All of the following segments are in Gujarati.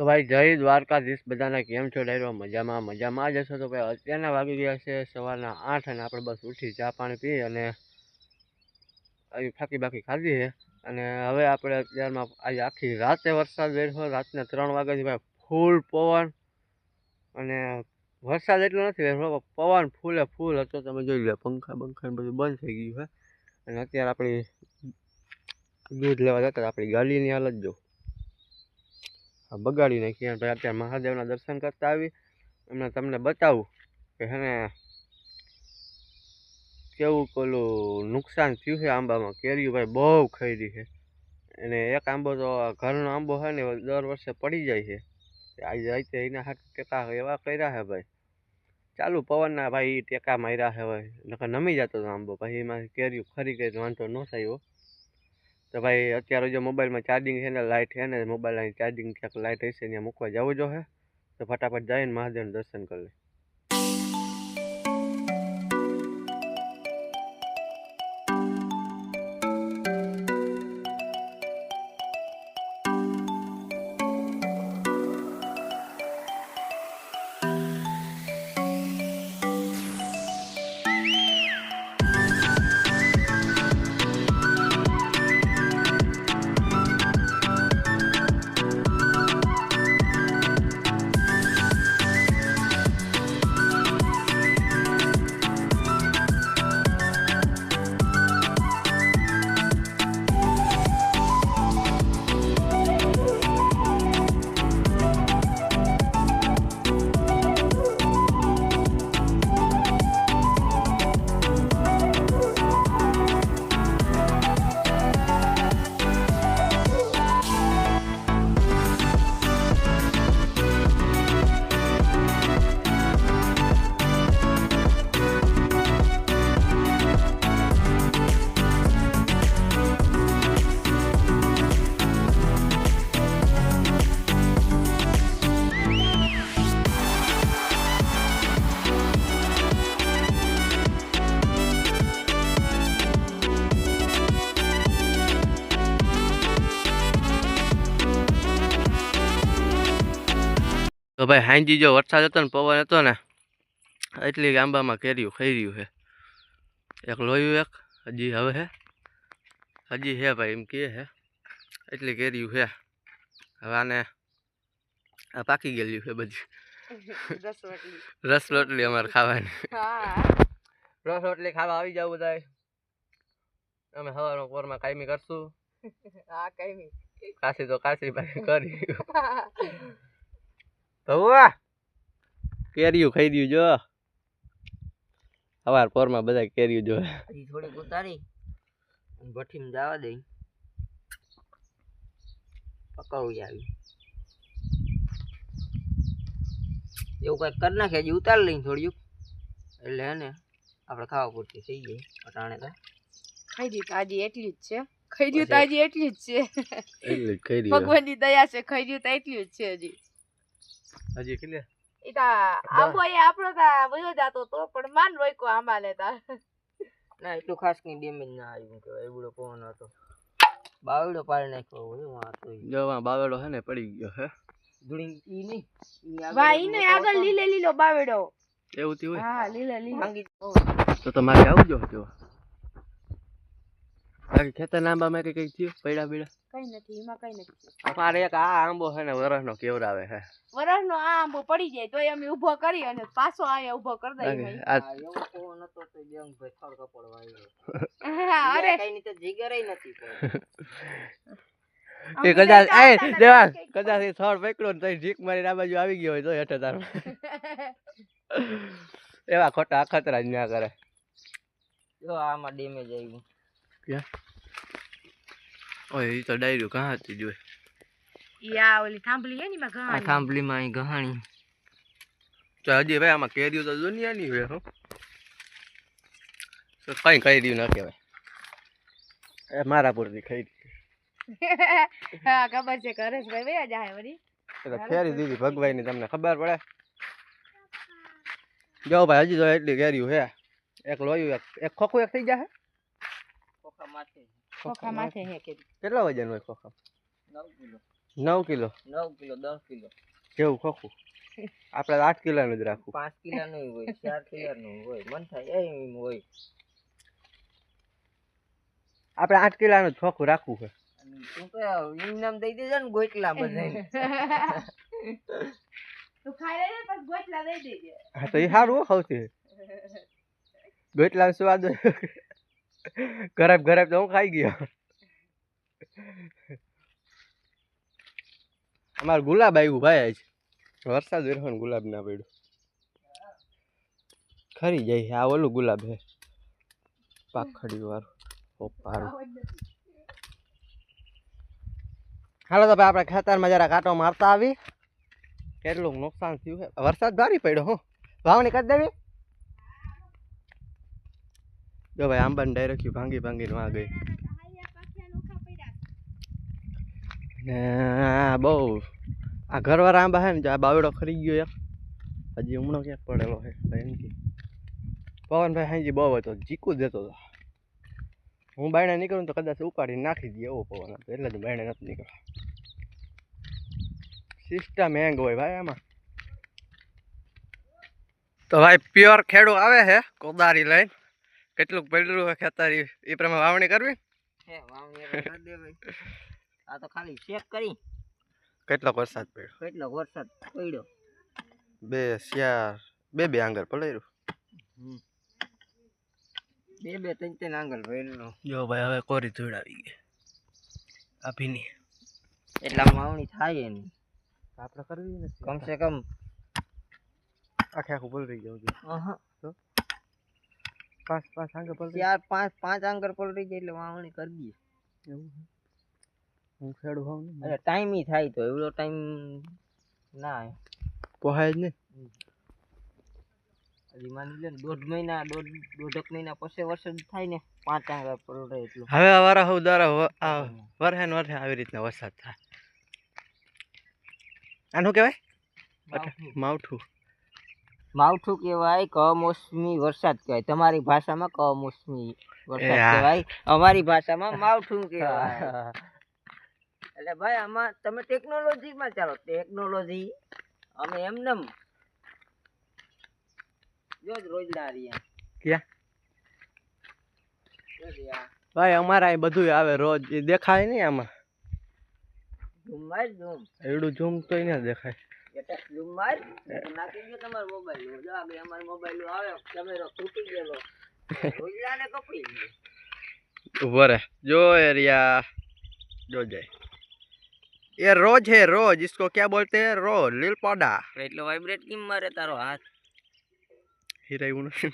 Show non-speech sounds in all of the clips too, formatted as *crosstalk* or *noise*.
તો ભાઈ જય દ્વારકાધીશ, બધાના કેમ છો? ડાયરો, મજામાં મજામાં. જ હશો તો ભાઈ અત્યારના વાગી ગયા છે સવારના આઠ અને આપણે બસ ઉઠી ચા પાણી પી અને ફાકી બાકી ખાધી છે. અને હવે આપણે અત્યારમાં આજે આખી રાતે વરસાદ વેઠો રાતના ત્રણ વાગ્યાથી ભાઈ ફૂલ પવન અને વરસાદ એટલો નથી વેઠો પવન ફૂલે ફૂલ. હતો તમે જોઈ લો પંખા બંખા બધું બંધ થઈ ગયું છે. અને અત્યારે આપણી દૂધ લેવા જતા આપણી ગાડીની હાલત જો બગાડી નાખી અને અત્યારે મહાદેવના દર્શન કરતા આવી એમને તમને બતાવું કે હે કેવું પેલું નુકસાન થયું છે આંબામાં. કેરીઓ ભાઈ બહુ ખરી છે. અને એક આંબો તો ઘરનો આંબો છે ને દર વર્ષે પડી જાય છે. આજે રાતે એના હાથ ટેકા એવા કર્યા છે ભાઈ. ચાલુ પવનના ભાઈ ટેકા માર્યા છે ભાઈ. નમી જતો હતો આંબો. ભાઈ એમાં કેરીઓ ખરી ગઈ વાંધો ન થયો તો ભાઈ, અત્યારે જો મોબાઈલમાં ચાર્જિંગ છે ને લાઇટ છે ને મોબાઈલની ચાર્જિંગ ક્યાંક લાઇટ હશે ત્યાં મૂકવા જવું જો હે. તો ફટાફટ જઈને મહાદેવનું દર્શન કરી લે. ભાઈ હાંજી જો વરસાદ હતો ને પવન હતો ને એટલી આંબામાં કેરીયું ખાઈ રહ્યું છે. એક લોયું એક હજી હવે હે. હજી હે ભાઈ એમ કહે હે. એટલી કેરીયું છે. હવે આને આ પાકી ગયેલી છે બધી. રસ રોટલી. અમારે ખાવાની. રસ રોટલી ખાવા આવી જાવ બધા અમે સવારમાં કોરમાં કાયમી કરશું. *laughs* હા કાશી તો કાશી ભાઈ કરી. *laughs* કેરીયું ખાઈ રહ્યું જો. સવાર પોરમાં બધા કેરીયું જો. થોડીક ઉતારી. અને ભઠ્ઠીમાં જવા દઈ. પકડવું આવી. એવું કઈ કરી નાખે હજી ઉતાર લઈને થોડીક. એટલે હે ને આપણે ખાવા પૂરતી થઈ ગઈ. અટાણે તો ખાઈ દીધું તાજી એટલી જ છે. ખાઈ દીધું તાજી એટલી જ છે. ભગવાનની દયા છે ખાઈ દીધું તો એટલી જ છે હજી. હજી કેટલે ઈ તા આંબો એ આપણો તા વયો જાતો તો પણ માન રોક્યો આંબા લેતા. ના એટલું ખાસ કઈ ડેમેજ ના આવ્યું કે એવડો પવન હતો. બાવડો પાડી નાખ્યો હોય વાં તો બાવેડો છે ને પડી ગયો હે. ધૂળી ઈ નહીં. ઈ આગળ ભાઈ ને આગળ લીલે લીલો બાવેડો એવું થયું હોય? હા લીલે લીલો. તો તમારે આવું જો જો. બાકી ખેતર આંબામાં કઈ કઈ થયું પૈડા પીડા કઈ નથી એમાં કઈ નથી. અમારે એક આ આંબો છે ને વરસનો કેવડાવે છે. વરસનો આ આંબો પડી જાય તોય અમે ઊભો કરી અને પાછો અહીંયા ઊભો કરી દઈએ આ એવો પવન હતો તો જંગ ભાઈ થડ કપડ વાળ્યો. અરે. કઈ ની તો જીગર નથી એ કદાચ એ દેવા કદાચ એ થડ પકડો ને તો ઢીક મારીને આ બાજુ આવી ગયો હોય તો હેઠે તાર. *laughs* એવા ખોટા અખતરા જ ના કરે. જો આમાં ડેમેજ આવ્યું. ઓય એ તો ડાયરું કાં હતી જોઈ આ ઓલી થાંભલી હે ને એમાં આ ઘાણી. થાંભલીમાં અહીં ગહાણી તો હજી ભાઈ આમાં કેરીઓ તો દુનિયાની હોય હો તો કઈ કહી રહ્યું ના કહેવાય એ મારા પૂરતી ખાઈ હા ખબર છે જ ભાઈ જાય વળી એ તો કેરી દીધી ભગવાઈની તમને ખબર પડે જો ભાઈ હજી તો એટલી કેરીયું હે એક લોયું એક એક ખોખું એક થઈ જાય ખોખા માથે હે કે કેટલા વજન હોય ખોખા? નવ કિલો. નવ કિલો? નવ કિલો દસ કિલો. કેવું ખોખું? *laughs* આપણે આઠ કિલોનું જ રાખવું. પાંચ કિલોનું હોય ચાર કિલોનું હોય મન થાય એમ હોય. આપણે આઠ કિલોનું જ ખોખું રાખવું છે. તું તો એમ નામ દઈ દેજો ને ગોટલા બધાય *laughs* તું ખાઈ લેજે ગોટલા દઈ દેજે. હા તો એ સારું સૌથી. ગોટલા સ્વાદ ગરબ ગરબ તો હું ખાઈ ગયો. અમારે ગુલાબ આવ્યું ભાઈ આજ. વરસાદ વેરવો ગુલાબ ના પડ્યું. ખરી જાય છે, આ ઓલું ગુલાબ છે. પાખડી વાળું ઓપારું હાલો તો ભાઈ, આપણે ખેતરમાં જરા કાંટો મારતા આવી. કેટલું નુકસાન થયું છે? વરસાદ ભારી પડ્યો હું. વાવણી કરી દેવી? જો ભાઈ, આંબાને ડાયરેક્ટ ભાંગી ભાંગીને વાં ગઈ. ને બહુ, આ ઘરવાળા આંબા છે ને, જો આ બાવડો ખરી ગયો યાર. હજી હમણાં ક્યાંક પડેલો છે ભાઈ, એમ કે. પવનભાઈ હાંજી બહુ હતો, જીકું દેતો હતો. હું બાયણે નીકળું તો કદાચ ઉપાડીને નાખી દઈએ એવો પવન હતો, એટલે જ બાયણે નથી નીકળ્યો સિસ્ટમ હેંગ હોય ભાઈ આમાં. તો ભાઈ પ્યોર ખેડૂ આવે છે કોદારી લઈને. કેટલુંક પડ્યું હોય ખેતર એ પ્રમાણે વાવણી કરવી? હે વાવણી એટલે ભાઈ આ તો ખાલી ચેક કરી. કેટલો વરસાદ પડ્યો? કેટલો વરસાદ પડ્યો. બે શિયાર બે બે આંગર પડાયું બે બે ત્રણ ત્રણ આંગળ ભરેલો. જો ભાઈ હવે કોરી ધૂળ આવી ગઈ. આ ભીની. એટલા વાવણી થાય એની. આપણે કરવી નથી. કમસે કમ આખે આખું પલરી ગયું છું અહં, પાંચ પાંચ આંગર પલરી ચાર પાંચ પાંચ આંગળ પલળી જાય એટલે વાવણી કરી દઈએ. એવું હું ખેડું હોઉં એટલે ટાઈમ ઈ થાય તો એવડો ટાઈમ ના. પોહાય જ ને હજી માની લે ને દોઢ મહિના દોઢ દોઢક મહિના પછી વરસાદ થાય ને પાંચ આંગળ પલળે એટલું. હવે વારા હું દ્વારા વરહે ને વરહે આવી રીતના વરસાદ થાય. આનું કહેવાય માવઠું. માવઠું કહેવાય કમોસમી વરસાદ કહેવાય. તમારી ભાષામાં કમોસમી વરસાદ કહેવાય. અમારી ભાષામાં *laughs* માવઠું કહેવાય. એટલે ભાઈ આમાં તમે ટેકનોલોજીમાં ચાલો. ટેકનોલોજી અમે એમનેમ જો જ રોજ રહ્યા. ક્યાં? ભાઈ અમારા બધું આવે રોજ. દેખાય નહીં આમાં. Zoom zoom. એવડું ઝૂમ તોય ના દેખાય. એટલે ઝૂમ માર નાખી ગયો તમારો મોબાઈલ જો આગળ અમારો મોબાઈલ આવે કેમેરો તૂટી ગયેલો રોજલાને કપડી ગયો ઉભો રે જો एरिया जो जाए ये रोज है रोज इसको क्या बोलते हैं रोज लील पौधा એટલો વાઇબ્રેટ કેમ મારે તારો હાથ હીરા એવું નથી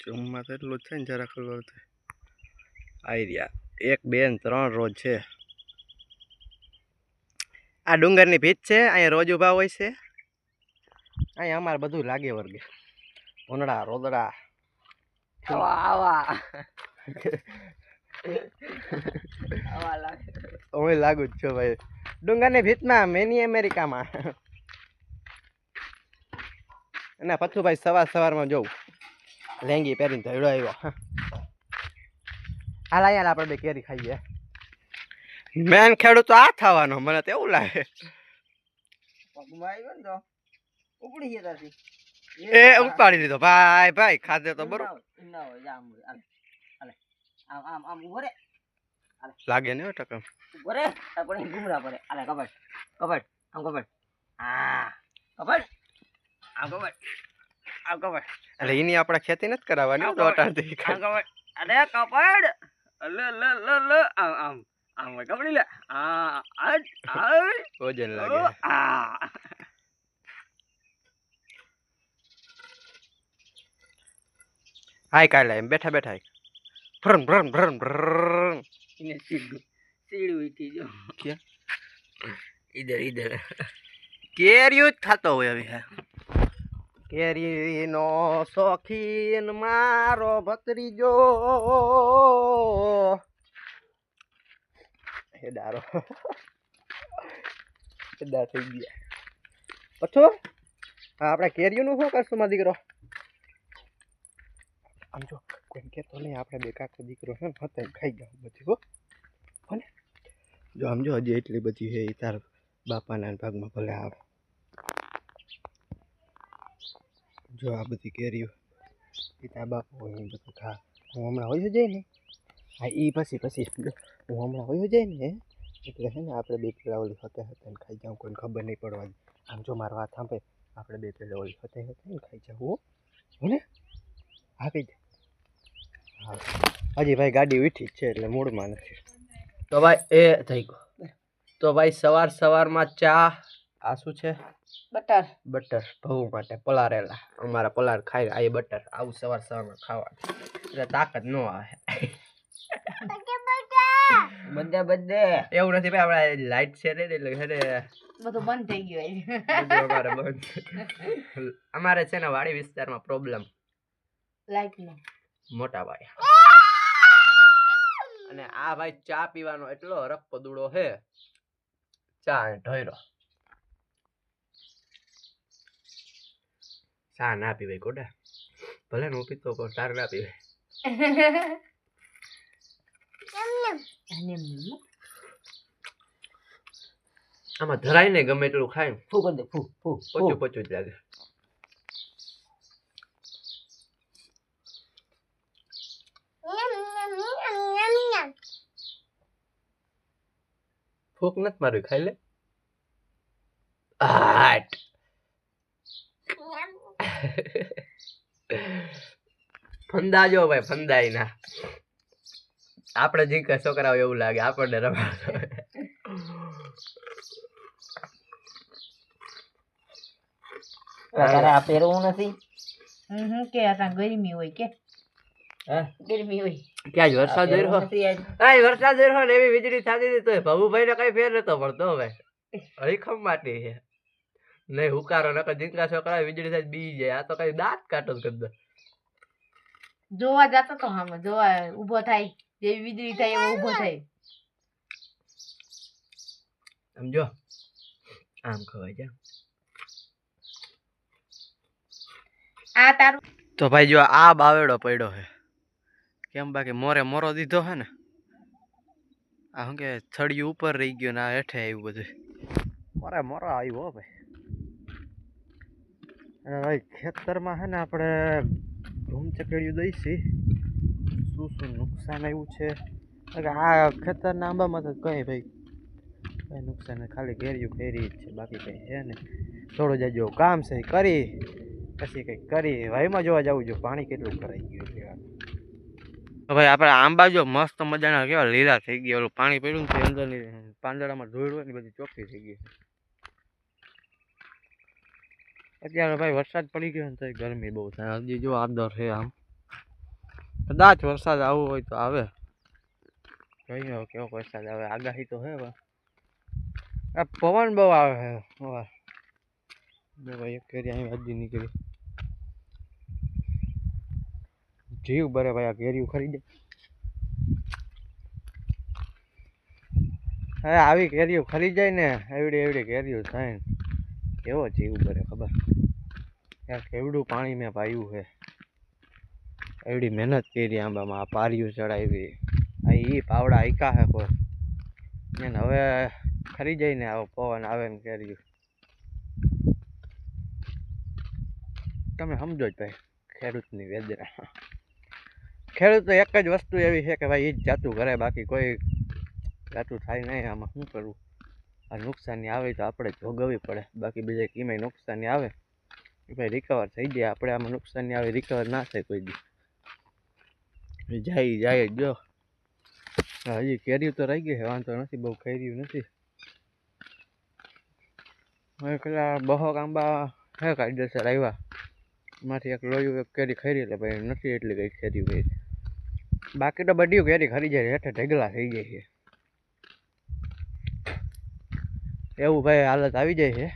જમવા તો એટલું જ છે ને જરા ખબર આવી રહ્યા એક બે ને ત્રણ રોજ છે આ ડુંગરની ભીત છે અહીંયા રોજ ઊભા હોય છે. અહીંયા અમારે બધું લાગે વર્ગે ભૂંડા રોદડા હું લાગુ જ છો ભાઈ. ડુંગરની ભીતમાં મેની અમેરિકામાં. અને પછું ભાઈ સવાર સવારમાં જોઉં. લેંગી પહેરીને ધડો આવ્યો. હાલ અહીંયા આપણે બે કેરી ખાઈએ. મેન ખેડૂત તો આ થવાનો મને તો એવું લાગે. એ ઉપાડી લીધો. ભાઈ ભાઈ ખાધે તો બરોબર. ના હોય જા આમ હાલે હાલે આમ આમ આમ રે. લાગે ને ટકમ ઊભો રે. આપણે ગુમરા પડે. હાલે કપડ કપડ આમ કપડ હા કપડ આમ કપડ આમ કપડ એટલે એની આપણે ખેતી નથી કરાવવાની તો અટાણથી કપડ અરે કપડ લ લ લ લ આમ આમ. આમ કપડી લે આ આ વજન લાગે આ હાય કાલે એમ બેઠા બેઠા ભ્રન ભ્રન ભ્રન ભ્રન એને સીધું સીડું ઉઠી જો ક્યાં? ઇધર ઇધર કેરીઓ જ થતો હોય હવે કેરીનો શોખીન મારો ભત્રીજો હે દારો દા થઈ ગયા. પછો આપણે કેરીઓનું શું કરશું માં દીકરો? આમ જો કોઈ કહેતો નહીં, આપણે બે કાકો દીકરો છે ને ખાઈ ગયા બધી, હો. કોને જો, આમ જો, હજી એટલી બધી છે એ તાર બાપાના ભાગમાં ભલે આવે. જો, આ બધી કેરીઓ એ તાર બાપા હોય એ બધું ખા હું હમણાં હોય જાય ને હા એ પછી પછી. હું હમણાં હોય જાય ને એટલે છે ને આપણે બે પેલા ઓલી હતે હતે ને ખાઈ જાઉં કોઈને ખબર નહીં પડવાની. આમ જો મારો વાત સાંભળે આપણે બે પેલા ઓલી હતે હતે ને ખાઈ જાઉં હો. હો ને? હા કહી દે. હા. હજી ભાઈ ગાડી ઉઠી છે એટલે મૂડમાં નથી. તો ભાઈ એ થઈ ગયો. તો ભાઈ સવાર સવારમાં ચા આ શું છે? બટર. બટર ભવું માટે પલારેલા. અમારા પલાર ખાઈ આ એ બટર આવું સવાર સવારમાં ખાવા એટલે તાકાત ન આવે. બધે બધે. એવું નથી ભાઈ આપણે લાઈટ છે ને એટલે ઘરે બધું બંધ થઈ ગયું અમારે બંધ અમારે છે ને વાડી વિસ્તારમાં પ્રોબ્લેમ લાઈટ નો. મોટા ભાઈ અને આ ભાઈ ચા પીવાનો એટલો હરખ પદુડો છે ચા ઢોયરો. ચા ના પીવાય ગોડા. ભલે ને હું પીતો પણ તાર ના પીવાય. *laughs* આમાં ધરાય ને ગમે એટલું ખાય. ફૂ કરી દે ફૂ ફૂ ફૂ. પચું પચું જ લાગે. ફૂક નથી મારું ખાઈ લે. આટ. ફંદાજો ભાઈ ફંદાઈ ના આપણે જીંકે છોકરાઓ એવું લાગે આપણને રમાડતો આ પહેરવું નથી. હમ હમ કે અટાણ ગરમી હોય કે? ગરમી હોય. ક્યાં વરસાદ રહ્યો? રહ્યો ને એવી વીજળી થતી હતી તોય ભવુભાઈ ને કઈ ફેર નતો પડતો હવે. હરીખમ માટી છે. નહીં હુકારો નકર જીંકા છોકરા વીજળી થાય બી જાય. આ તો કઈ દાંત કાઢો જ જોવા જતો તો હામે જોવા ઊભો થાય. જેવી વીજળી થાય એવો ઊભો થાય. સમજો? આમ ખવાય છે. આ તારું તો ભાઈ જો આ બાવેડો પડ્યો છે. કેમ બાકી મોરે મોરો દીધો છે ને? આ શું કે થડિયું ઉપર રહી ગયું ને આ હેઠે આવ્યું બધું. મોરે મોરો આવ્યો ભાઈ. અને ભાઈ ખેતરમાં છે ને આપણે ધૂમ ચકડ્યું દઈશી. શું શું નુકસાન આવ્યું છે. આ ખેતરના આંબામાં તો કંઈ ભાઈ, કંઈ નુકસાન ખાલી ઘેર્યું ઘેરી જ છે, બાકી કંઈ છે ને થોડું જાજો કામ છે કરી, પછી કંઈક કરી. વાયમાં જોવા જવું જો પાણી કેટલું કરાઈ ગયું છે. તો ભાઈ આપણે આંબા જો મસ્ત મજાના કેવા લીલા થઈ ગયા. ઓલું પાણી પડ્યું ને અંદરની પાંદડામાં ધૂળ હોય ને બધી ચોખ્ખી થઈ ગઈ. અત્યારે ભાઈ વરસાદ પડી ગયો ને તો ગરમી બહુ થાય. હજી જો આદર છે આમ. કદાચ વરસાદ આવવો હોય તો આવે. જોઈએ કેવો વરસાદ આવે. આગાહી તો હે આ પવન બહુ આવે છે ભાઈ એક કેરી અહીં હજી નીકળી. જીવ બરે ભાઈ આ કેરીઓ ખરીદે. હવે આવી કેરીઓ ખરી જાય ને, એવડી એવડી કેરીઓ થાય ને. કેવો જીવ બરે ખબર. કેવડું પાણી મેં પાયું છે એવડી મહેનત કરી આંબામાં, આ પારિયું ચડાવી. આ એ પાવડા આયકા હે કોઈ. ને હવે ખરી જઈને આવો, પવન આવે ને કર્યું. તમે સમજો જ ભાઈ, ખેડૂતની વેદના. ખેડૂત એક જ વસ્તુ એવી છે કે ભાઈ એ જ જાતું કરે બાકી કોઈ જાતું થાય નહીં. આમાં શું કરવું? આ નુકસાની આવે તો આપણે ભોગવવી પડે. બાકી બીજે કીમે નુકસાની આવે. એ ભાઈ રિકવર થઈ જાય આપણે આમાં નુકસાની આવે રિકવર ના થાય કોઈ દી. જાય જાય જ હા, હજી કેરીઓ તો રહી ગઈ છે વાંધો નથી બહુ કેરીઓ નથી. પેલા બહો આંબા હે કાયદેસર આવ્યા. એમાંથી એક લોયું એક કેરી ખરી એટલે ભાઈ નથી એટલી કંઈ કેરી ભાઈ. બાકી તો બધી કેરી ખરી જાય હેઠે ઢગલા થઈ જાય છે. એવું ભાઈ હાલત આવી જાય છે.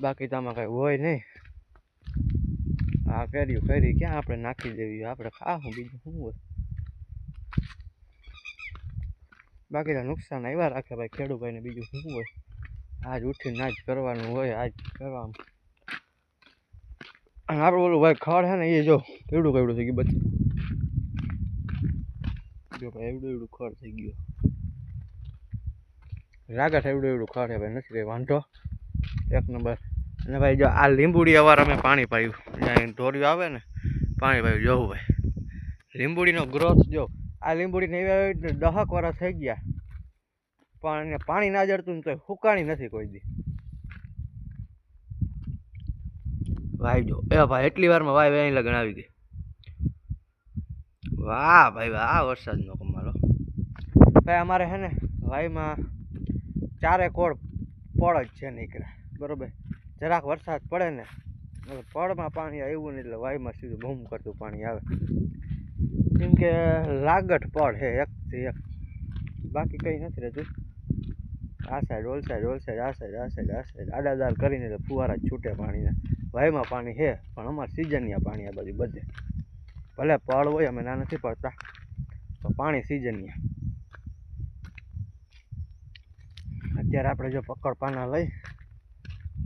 બાકી તો આમાં કંઈ હોય નહીં. આ કર્યું કરી ક્યાં આપણે નાખી દેવી? આપણે ખાવું બીજું શું હોય? બાકી નુકસાન આવ્યા રાખે ભાઈ ખેડૂભાઈને બીજું શું હોય? આજ ઉઠીને આજ કરવાનું હોય, આજ કરવાનું. અને આપણે ઓલું ભાઈ ખડ છે ને, એ જો કેવડું કેવડું થઈ ગયું બધું. જો ભાઈ એવડું એવડું ખડ થઈ ગયું. રાગા એવડું એવડું ખરે ભાઈ, નથી કંઈ વાંધો. એક નંબર. અને ભાઈ જો આ લીંબુડી અવાર અમે પાણી પાયું. જ્યાં ઢોરિયું આવે ને, પાણી પાયું. જોવું ભાઈ, લીંબુડીનો ગ્રોથ જો, આ લીંબુડીને એવા દહક વર્ષ થઈ ગયા. પણ એને પાણી ના જડતું તો હુકાણી નથી કોઈ દી. ભાઈ જો, એ ભાઈ એટલી વારમાં વાય અહીં લગ્ન આવી ગઈ. વાહ ભાઈ વાહ વરસાદનો કમાલો ભાઈ અમારે હે ને વાયમાં ચારે કોળ પડ જ છે નીકળ્યા. બરોબર? જરાક વરસાદ પડે ને, એટલે પડમાં પાણી આવ્યું ને એટલે વાયમાં સીધું બૂમ કરતું પાણી આવે. કેમ કે લાગટ પડ હે એકથી એક. બાકી કંઈ નથી રહેતું. આ side all side all side આ સાઈડ આ સાઈડ આ સાઈડ આડાદાર કરીને તો ફુવારા છૂટે પાણીના. વાયમાં પાણી છે, પણ અમારે સિઝનની પાણી આ બધું બધે. ભલે પડ હોય, અમે ના નથી પડતા તો પાણી સિઝનની અત્યારે આપણે જો પકડ પાના લઈ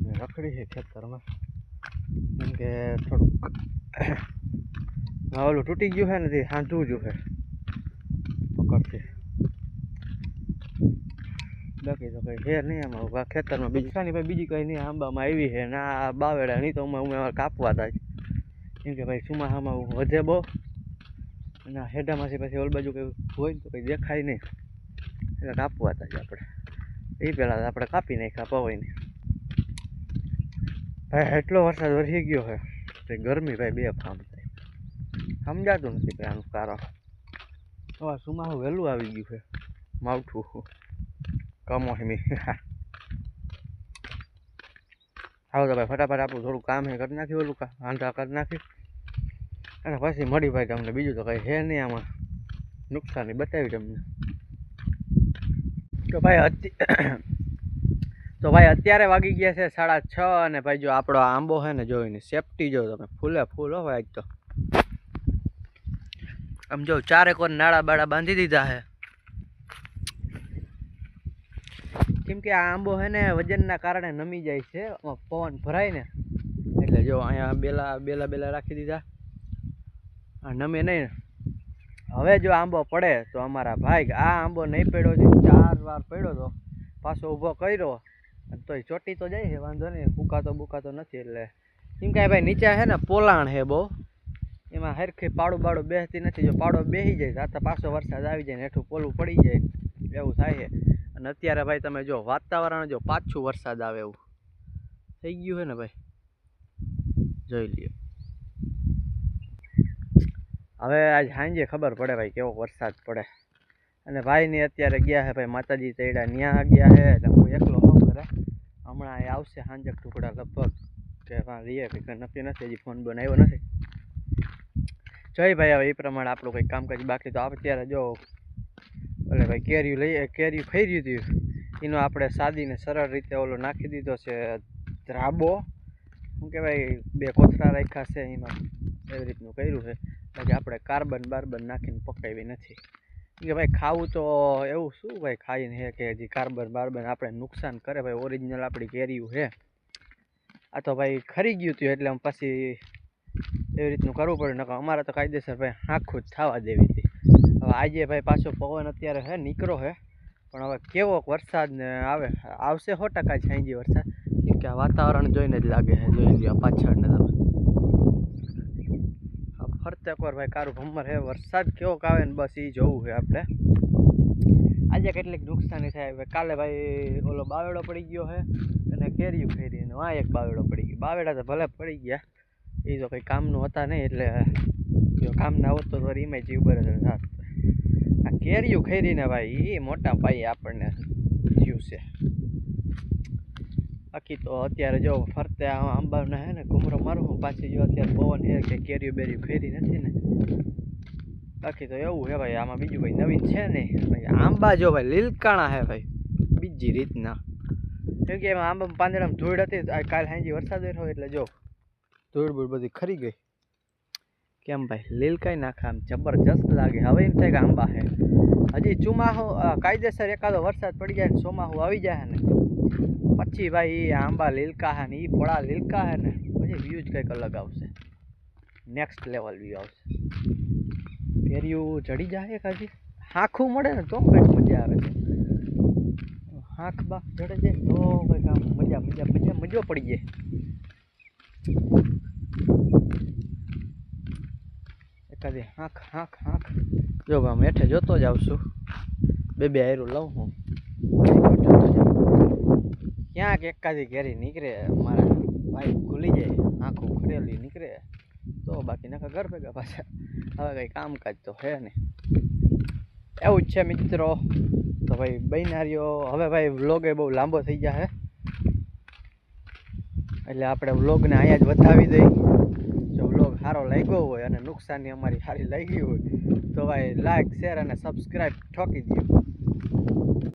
રખડી છે ખેતરમાં. કેમ કે થોડુંક ઓલું તૂટી ગયું છે ને તે સાંધવું જ છે. પકડથી. બાકી તો કંઈ છે નહીં આમાં. ખેતરમાં બીજી કાંઈ ભાઈ બીજી કંઈ નહીં. આંબામાં આવી છે ના આ બાવેડા નહીં તો અમે અમે કાપવા થાય. કેમ કે ભાઈ ચોમાસામાં વધે બહુ. અને હેડામાંથી પછી ઓલ બાજુ કંઈ હોય તો કંઈ દેખાય નહીં. એટલે કાપવા થાય આપણે. એ પહેલાં આપણે કાપી નાખ્યા પવાઈને ભાઈ એટલો વરસાદ વરસી ગયો છે. તે ગરમી ભાઈ બે ફામ થાય. સમજાતું નથી ભાઈ આનું કારણ. હવે સુમાહું વહેલું આવી ગયું છે. માવઠું કમોસમી આવો તો ભાઈ ફટાફટ આપણું થોડું કામ હે, કરી નાખ્યું ઓલું વાંધા કરી નાખી અને પછી મળી ભાઈ તમને બીજું તો કંઈ છે નહીં આમાં. નુકસાની બતાવી તમને. તો ભાઈ તો ભાઈ અત્યારે વાગી ગયા છે સાડા છ અને ભાઈ જો આપણો આંબો છે ને જોઈને સેફટી જો તમે ફૂલે ફૂલ હો ભાઈ તો. આમ જો ચારે કોર નાળા બાળા બાંધી દીધા છે. કેમ કે આ આંબો છે ને વજનના કારણે નમી જાય છે, આમાં પવન ભરાય ને. એટલે જો અહીંયા બેલા બેલા બેલા રાખી દીધા. આ નમે નહીં હવે જો આંબો પડે તો અમારા ભાઈ આ આંબો નહીં પડ્યો છે, ચાર વાર પડ્યો તો પાછો ઊભો કર્યો. તોય ચોટી તો જાય છે, વાંધો નહીં ફૂકાતો બુકાતો નથી એટલે. કેમ કાંઈ ભાઈ નીચે છે ને, પોલાણ છે બહુ. એમાં હરખી પાડું બાડું બેસતી નથી, જો પાડો બેસી જાય સાથે પાછો વરસાદ આવી જાય ને હેઠું પોલું પડી જાય. એવું થાય છે. અને અત્યારે ભાઈ તમે જો, વાતાવરણ જો પાછું વરસાદ આવે એવું. થઈ ગયું છે ને ભાઈ? જોઈ લ્યો. હવે આજ સાંજે ખબર પડે ભાઈ કેવો વરસાદ પડે. અને ભાઈની અત્યારે ગયા છે ભાઈ માતાજી તૈડા ન્યા ગયા છે, એટલે હું એકલો હોઉં. ઘરે હમણાં એ આવશે સાંજે ટુકડા લગભગ. કે હા રીએ કંઈ નક્કી નથી, હજી ફોન બનાવ્યો નથી. જય ભાઈ, હવે એ પ્રમાણે આપણું કંઈક કામકાજ બાકી તો અત્યારે જો એટલે ભાઈ કેરીયું લઈએ કેરીયું રહ્યું હતું એનો આપણે સાદીને સરળ રીતે ઓલો નાખી દીધો છે ધ્રાબો શું કહેવાય, બે કોથળા રાખ્યા છે એમાં. એવી રીતનું કર્યું છે. બાકી આપણે કાર્બન બાર્બન નાખીને પકાવી નથી. કે ભાઈ ખાવું તો એવું શું ભાઈ ખાઈને હે કે હજી કાર્બન બાર્બન આપણે નુકસાન કરે ભાઈ? ઓરિજિનલ આપણી કેરીયું છે આ તો ભાઈ ખરી ગયું હતું એટલે પછી એવી રીતનું કરવું પડે, નકર અમારે તો કાયદેસર ભાઈ આખું જ થવા દેવી હતી. હવે આજે ભાઈ પાછો પવન અત્યારે હે, નીકળો હે. પણ હવે કેવો વરસાદ ને આવે, આવશે સો ટકા જ સાંજે વરસાદ. કેમ કે વાતાવરણ જોઈને જ લાગે છે જોઈ લ્યો આ પાછળને તમે. ફરતે કોર ભાઈ કારું ભમર હે, વરસાદ કેવો આવે ને બસ એ જોવું છે આપણે. આજે કેટલીક નુકસાની થાય કાલે ભાઈ ઓલો બાવેડો પડી ગયો છે અને કેરીયું ખેરી અને આ એક બાવેડો પડી ગયો. બાવેડા તો ભલે પડી ગયા એ તો કંઈ કામનું હતા નહીં એટલે જો કામ ના હોત તો એમાં જીવ બરે થાત. આ કેરીયું ખેરીને ભાઈ એ મોટા ભાઈ આપણને જીવ છે. બાકી તો અત્યારે જો ફરતે આંબાને હે ને ઘૂમરો મારું હું પાછી જો અત્યારે પવન છે કે કેરીઓ બેરીઓ ખેરી નથી ને. બાકી તો એવું છે ભાઈ, આમાં બીજું કંઈ નવીન છે નહીં. ભાઈ, આંબા જો ભાઈ, લીલકાણા છે ભાઈ, બીજી રીતના. કેમ કે એમાં આંબામાં પાંદડામાં ધૂળ હતી કાલ સાંજે વરસાદ બેઠો એટલે જો ધૂળ બૂળ બધી ખરી ગઈ. કેમ ભાઈ લીલકાઈ નાખે આમ જબરજસ્ત લાગે. હવે એમ થાય કે આંબા છે હજી ચોમાહું કાયદેસર એકાદો વરસાદ પડી જાય ને ચોમાહું આવી જાય ને. પછી ભાઈ આંબા લીલકા હે ને એ ફળા લીલકા હે ને, પછી વ્યૂ જ કંઈક અલગ આવશે. નેક્સ્ટ લેવલ વ્યૂ આવશે. કેરીયું ચડી જાય કાજી હાખું મળે ને તો કંઈક મજા આવે છે. હાંખ બાખ ચડે જાય તો કંઈક આમ મજા મજા મજા, મજો પડી જાય. એકાદી હાંખ હાંખ હાંખ. જો આમ હેઠે જોતો જ આવશું. બે બે આયરું લઉં હું. ક્યાંક એકાદી ઘેરી નીકળે, મારા ભાઈ ખુલી જાય, આંખું ખરેલી નીકળે, તો બાકી નખા ઘર ભેગા પાછા. હવે કંઈ કામકાજ તો હે નહીં. એવું જ છે મિત્રો. તો ભાઈ બૈનારીઓ હવે ભાઈ વ્લોગ બહુ લાંબો થઈ જાય એટલે આપણે વ્લોગને અહીંયા જ બતાવી દઈ. જો વ્લોગ સારો લાગ્યો હોય અને નુકસાની અમારી સારી લાગી હોય, તો ભાઈ લાઈક શેર અને સબસ્ક્રાઈબ ઠોકી દો